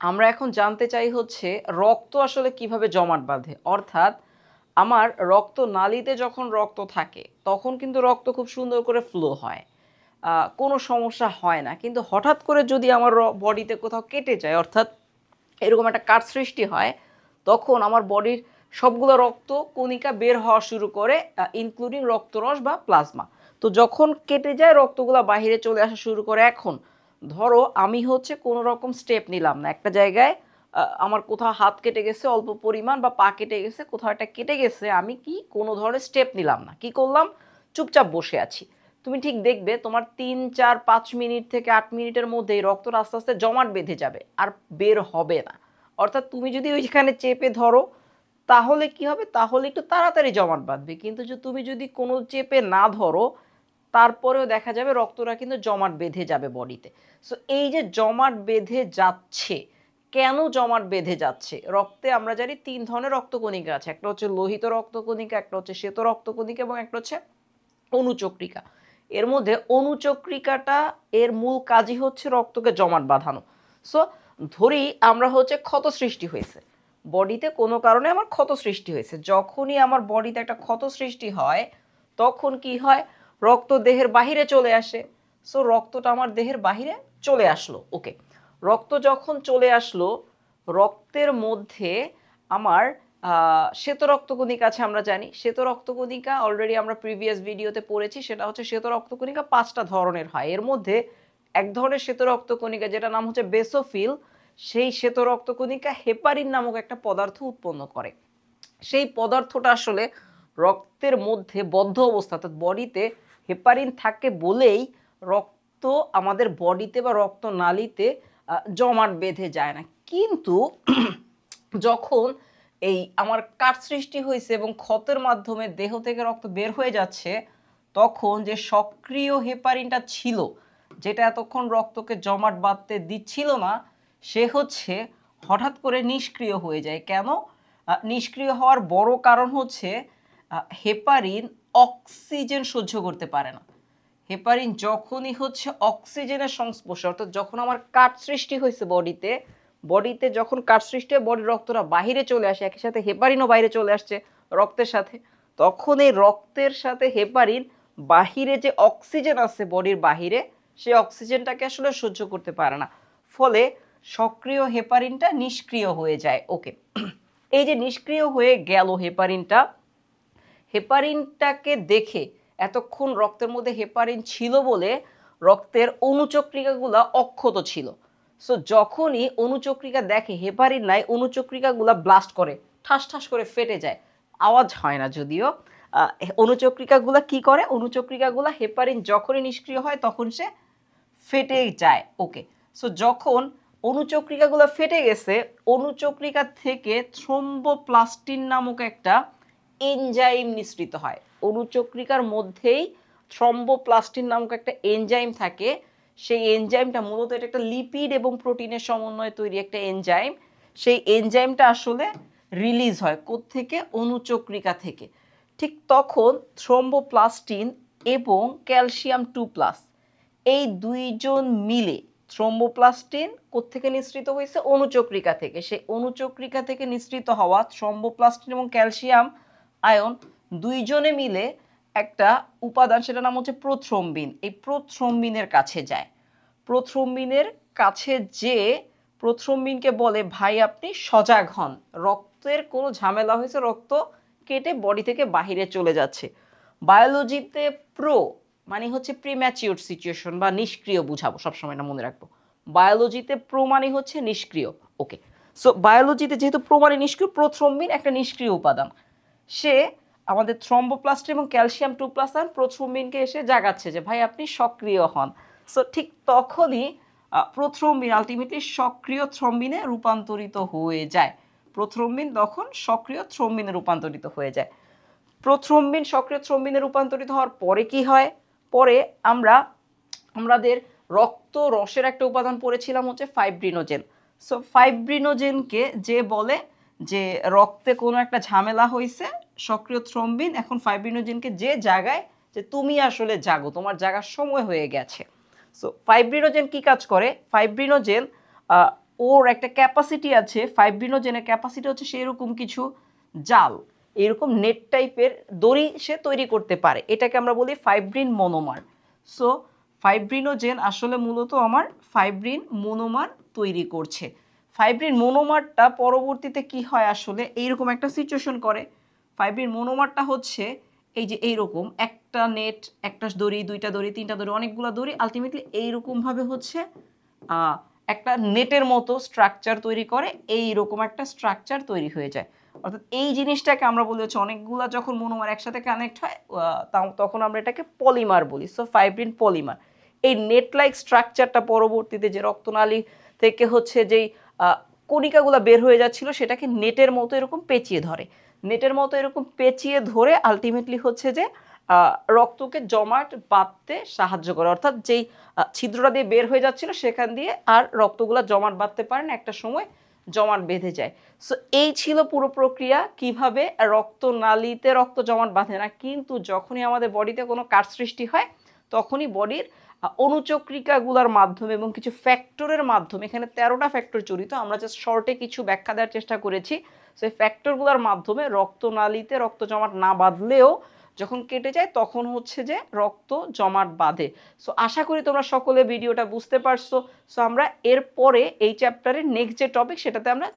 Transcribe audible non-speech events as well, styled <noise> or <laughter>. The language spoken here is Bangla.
আমরা এখন জানতে চাই হচ্ছে রক্ত আসলে কীভাবে জমাট বাঁধে? অর্থাৎ আমার রক্ত নালীতে যখন রক্ত থাকে, তখন কিন্তু রক্ত খুব সুন্দর করে ফ্লো হয়। কোনো সমস্যা হয় না। কিন্তু হঠাৎ করে যদি আমার বডিতে কোথাও কেটে যায়, অর্থাৎ এরকম একটা কাট সৃষ্টি হয়, তখন আমার বডির সবগুলো রক্ত কণিকা বের হওয়া শুরু করে ইনক্লুডিং রক্তরস বা প্লাজমা তো যখন কেটে যায়, রক্তগুলো বাইরে চলে আসা শুরু করে এখন ধরো আমি হচ্ছে কোনো রকম স্টেপ নিলাম না। একটা জায়গায় আমার কোথাও হাত কেটে গেছে, অল্প পরিমাণ বা পা কেটে গেছে, কোথাও একটা কেটে গেছে, আমি কি কোনো ধরনের স্টেপ নিলাম না। কি করলাম? চুপচাপ বসে আছি। তুমি ঠিক দেখবে তোমার তিন, চার, পাঁচ মিনিট থেকে আট মিনিটের মধ্যেই রক্তটা আস্তে আস্তে জমাট বেঁধে যাবে আর বের হবে না। অর্থাৎ তুমি যদি ওইখানে চেপে ধরো, তাহলে কি হবে? তাহলে একটু তাড়াতাড়ি জমাট বাঁধবে। কিন্তু তুমি যদি কোনো চেপে না ধরো তারপরেও দেখা যাবে রক্তটা কিন্তু জমাট বেঁধে যাবে বডিতে। সো এই যে জমাট বেঁধে যাচ্ছে, কেন জমাট বেঁধে যাচ্ছে? রক্তে আমরা জানি তিন ধরনের রক্তকণিকা আছে। একটা হচ্ছে লোহিত রক্তকণিকা, একটা হচ্ছে শ্বেত রক্তকণিকা এবং একটা হচ্ছে অনুচক্রিকা। এর মধ্যে অনুচক্রিকাটা, এর মূল কাজই হচ্ছে রক্তকে জমাট বাঁধানো। সো ধরি আমরা হচ্ছে ক্ষত সৃষ্টি হয়েছে। বডিতে কোনো কারণে আমার ক্ষত সৃষ্টি হয়েছে। যখনই আমার বডিতে একটা ক্ষত সৃষ্টি হয়, তখন কি হয়? রক্ত দেহের বাহিরে চলে আসে। সো রক্তটা আমার দেহের বাহিরে চলে আসলো। ওকে রক্ত যখন চলে আসলো, রক্তের মধ্যে আমার শ্বেত রক্তকণিকা আছে আমরা জানি। শ্বেত রক্তকণিকা অলরেডি আমরা প্রিভিয়াস ভিডিওতে পড়েছি। সেটা হচ্ছে শ্বেত রক্তকণিকা পাঁচটা ধরনের হয়। এর মধ্যে এক ধরনের শ্বেত রক্তকণিকা যেটা নাম হচ্ছে বেসোফিল, সেই শ্বেত রক্তকণিকা হেপারিন নামক একটা পদার্থ উৎপন্ন করে। সেই পদার্থটা আসলে রক্তের মধ্যে বদ্ধ অবস্থা, অর্থাৎ বডিতে হেপারিন থাকে বলেই রক্ত আমাদের বডিতে বা রক্ত নালীতে জমাট বেঁধে যায় না। কিন্তু <clears throat> যখন এই আমার কাট সৃষ্টি হয়েছে এবং ক্ষতের মাধ্যমে দেহ থেকে রক্ত বের হয়ে যাচ্ছে, তখন যে সক্রিয় হেপারিনটা ছিল, যেটা এতক্ষণ রক্তকে জমাট বাঁধতে দিচ্ছিল না, সে হচ্ছে হঠাৎ করে নিষ্ক্রিয় হয়ে যায়। কেন? নিষ্ক্রিয় হওয়ার বড় কারণ হচ্ছে হেপারিন অক্সিজেন সহ্য করতে পারে না। হেপারিন যখনই হচ্ছে অক্সিজেনের সংস্পর্শে, অর্থাৎ যখন আমার কাট সৃষ্টি হয়েছে বডিতে বডিতে যখন কাট সৃষ্টি হয়, বডির রক্তটা বাহিরে চলে আসে, একই সাথে হেপারিনও বাইরে চলে আসছে রক্তের সাথে। তখন এই রক্তের সাথে হেপারিন বাহিরে যে অক্সিজেন আছে বডির বাহিরে, সেই অক্সিজেনটাকে আসলে সহ্য করতে পারে না। ফলে সক্রিয় হেপারিনটা নিষ্ক্রিয় হয়ে যায়। ওকে। এই যে নিষ্ক্রিয় হয়ে গেল হেপারিনটা হেপারিনটাকে দেখে এতক্ষণ রক্তের মধ্যে হেপারিন ছিল বলে রক্তের অনুচক্রিকাগুলা অক্ষত ছিল। সো যখনই অনুচক্রিকা দেখে হেপারিন নাই, অনুচক্রিকাগুলা ব্লাস্ট করে, ঠাস ঠাস করে ফেটে যায়। আওয়াজ হয় না যদিও। অনুচক্রিকাগুলা কি করে? অনুচক্রিকাগুলা হেপারিন যখনই নিষ্ক্রিয় হয়, তখন সে ফেটে যায়। ওকে সো যখন অনুচক্রিকাগুলো ফেটে গেছে, অনুচক্রিকা থেকে থ্রোম্বোপ্লাস্টিন নামক একটা এনজাইম নিঃসৃত হয়। অনুচক্রিকার মধ্যেই থ্রম্বোপ্লাস্টিন নামক একটা এনজাইম থাকে। সেই এনজাইমটা মূলত এটা একটা লিপিড এবং প্রোটিনের সমন্বয়ে তৈরি একটা এনজাইম। সেই এনজাইমটা আসলে রিলিজ হয় থেকে অনুচক্রিকা থেকে। ঠিক তখন থ্রম্বোপ্লাস্টিন এবং ক্যালসিয়াম টু প্লাস এই দুইজন মিলে থ্রম্বোপ্লাস্টিন কোত্থেকে নিঃসৃত হয়েছে? অনুচক্রিকা থেকে। সেই অনুচক্রিকা থেকে নিঃসৃত হওয়া থ্রম্বোপ্লাস্টিন এবং ক্যালসিয়াম আয়ন, দুইজনে মিলে একটা উপাদান সেটা নাম হচ্ছে প্রোথ্রম্বিন। এই প্রোথ্রম্বিনের কাছে যায়। প্রোথ্রম্বিনের কাছে যে প্রোথ্রম্বিনকে বলে, ভাই, আপনি সজাগ হন। রক্তের কোনো ঝামেলা হয়েছে, রক্ত কেটে বডি থেকে বাহিরে চলে যাচ্ছে। বায়োলজিতে প্রো মানে হচ্ছে প্রিম্যাচিওর সিচুয়েশন বা নিষ্ক্রিয় বুঝাবো, সবসময় না মনে রাখব। বায়োলজিতে প্রো মানে হচ্ছে নিষ্ক্রিয়। ওকে সো বায়োলজিতে যেহেতু প্রো মানে নিষ্ক্রিয়, প্রোথ্রম্বিন একটা নিষ্ক্রিয় উপাদান। সে আমাদের থ্রম্বোপ্লাস্ট এবং ক্যালসিয়াম টু প্লাস আর প্রোথ্রম্বিনকে এসে জাগাচ্ছে যে, ভাই, আপনি সক্রিয় হন। সো ঠিক তখনই প্রোথ্রম্বিন আলটিমেটলি সক্রিয় থ্রম্বিনে রূপান্তরিত হয়ে যায়। প্রোথ্রম্বিন তখন সক্রিয় থ্রম্বিনে রূপান্তরিত হয়ে যায়। প্রথ্রম্বিন সক্রিয় থ্রম্বিনে রূপান্তরিত হওয়ার পরে কি হয়? পরে আমরা, আমাদের রক্ত রসের একটা উপাদান পড়েছিলাম হচ্ছে ফাইব্রিনোজেন সো ফাইব্রিনোজেনকে যে বলে যে রক্তে কোনো একটা ঝামেলা হয়েছে সক্রিয় থ্রম্বিন এখন ফাইব্রিনোজেনকে যে জায়গায় যে তুমি আসলে জাগো, তোমার জাগার সময় হয়ে গেছে। সো ফাইব্রিনোজেন কি কাজ করে? ফাইব্রিনোজেন ওর একটা ক্যাপাসিটি আছে ফাইব্রিনোজেনের ক্যাপাসিটি হচ্ছে সেরকম কিছু জাল। এরকম নেট টাইপের দড়ি সে তৈরি করতে পারে। এটাকে আমরা বলি ফাইব্রিন মনোমার সো ফাইব্রিনোজেন আসলে মূলত আমার ফাইব্রিন মনোমার তৈরি করছে। ফাইব্রিন মনোমারটা পরবর্তীতে কি হয় আসলে? এইরকম একটা সিচুয়েশন করে। ফাইব্রিন মনোমারটা হচ্ছে এই যে এইরকম, একটা নেট একটা দড়ি, দুইটা দড়ি, তিনটা দড়ি, অনেকগুলো দড়ি আলটিমেটলি এইরকমভাবে হচ্ছে একটা নেটের মতো স্ট্রাকচার তৈরি করে, এইরকম একটা স্ট্রাকচার তৈরি হয়ে যায়। অর্থাৎ এই জিনিসটাকে আমরা বলি হচ্ছে অনেকগুলা যখন মনোমার একসাথে কানেক্ট হয় তখন আমরা এটাকে পলিমার বলি। সো ফাইব্রিন পলিমার এই নেট লাইক স্ট্রাকচারটা পরবর্তীতে যে রক্তনালী থেকে হচ্ছে যেই কণিকাগুলো বের হয়ে যাচ্ছিল, সেটাকে নেটের মতো এরকম পেঁচিয়ে ধরে। নেটের মতো এরকম পেঁচিয়ে ধরে আলটিমেটলি হচ্ছে যে রক্তকে জমাট বাঁধতে সাহায্য করে। অর্থাৎ যেই ছিদ্রটা দিয়ে বের হয়ে যাচ্ছিল, সেখান দিয়ে আর রক্তগুলো জমাট বাঁধতে পারে না, একটা সময় জমাট বেঁধে যায়। সো এই ছিল পুরো প্রক্রিয়া, কীভাবে রক্ত নালীতে রক্ত জমাট বাঁধে না, কিন্তু যখনই আমাদের বডিতে কোনো কার সৃষ্টি হয় তখনই বডির অনুচক্রিকাগুলোর মাধ্যমে এবং কিছু ফ্যাক্টরের মাধ্যমে, এখানে তেরোটা ফ্যাক্টর জড়িত, আমরা জাস্ট শর্টে কিছু ব্যাখ্যা দেওয়ার চেষ্টা করেছি, সেই ফ্যাক্টরগুলোর মাধ্যমে রক্তনালীতে রক্ত জমাট না বাঁধলেও যখন কেটে যায় তখন হচ্ছে যে রক্ত জমাট বাঁধে। সো আশা করি তোমরা সকলে ভিডিওটা বুঝতে পারছ। সো আমরা এরপরে এই চ্যাপ্টারের নেক্সট যে টপিক সেটাতে আমরা